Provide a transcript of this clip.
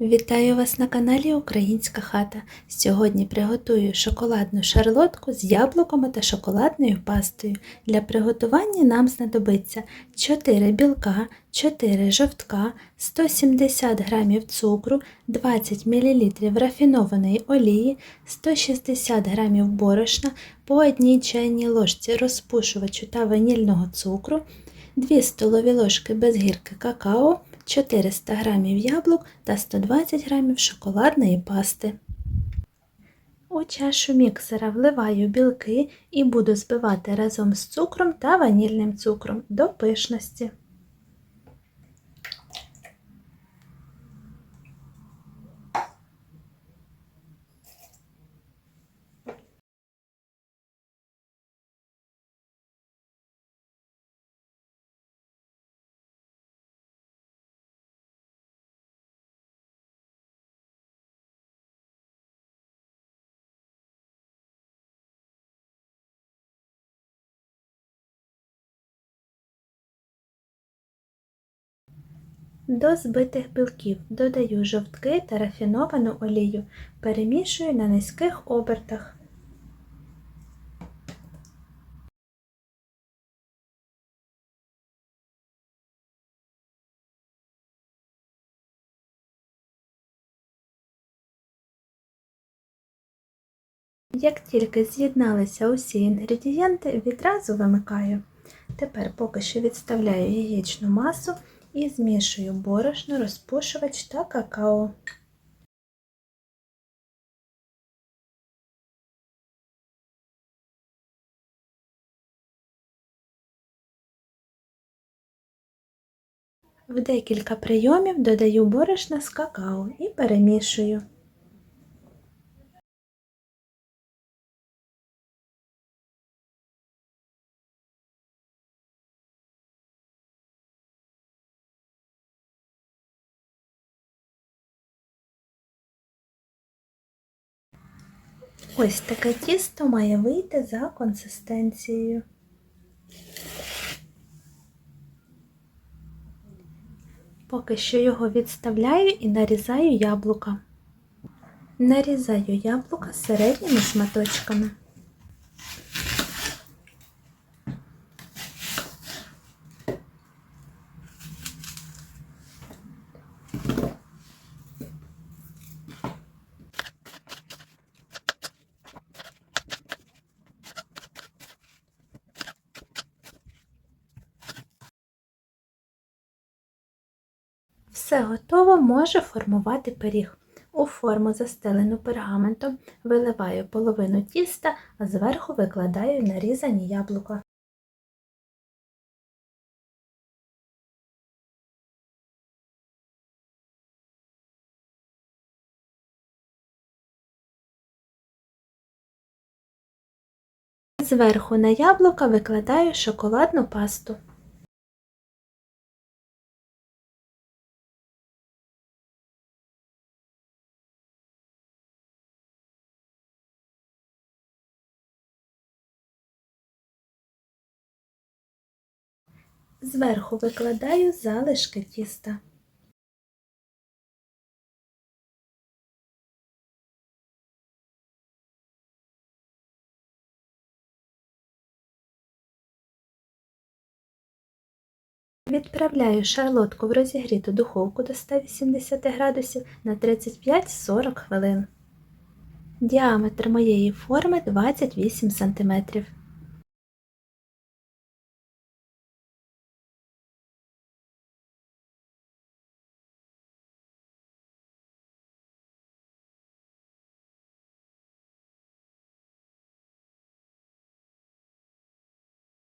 Вітаю вас на каналі Українська хата. Сьогодні приготую шоколадну шарлотку з яблуками та шоколадною пастою. Для приготування нам знадобиться 4 білка, 4 жовтка, 170 г цукру, 20 мл рафінованої олії, 160 г борошна, по одній чайній ложці розпушувачу та ванільного цукру, 2 столові ложки без гірки какао, 400 г яблук та 120 г шоколадної пасти. У чашу міксера вливаю білки і буду збивати разом з цукром та ванільним цукром до пишності. До збитих білків додаю жовтки та рафіновану олію, перемішую на низьких обертах. Як тільки з'єдналися усі інгредієнти, відразу вимикаю. Тепер поки що відставляю яєчну масу і змішую борошно, розпушувач та какао. В декілька прийомів додаю борошна з какао і перемішую. Ось таке тісто має вийти за консистенцією. Поки що його відставляю і нарізаю яблука. Нарізаю яблука середніми шматочками. Все готово, може формувати пиріг. У форму, застелену пергаментом, виливаю половину тіста, а зверху викладаю нарізані яблука. Зверху на яблука викладаю шоколадну пасту. Зверху викладаю залишки тіста. Відправляю шарлотку в розігріту духовку до 180 градусів на 35-40 хвилин. Діаметр моєї форми 28 см.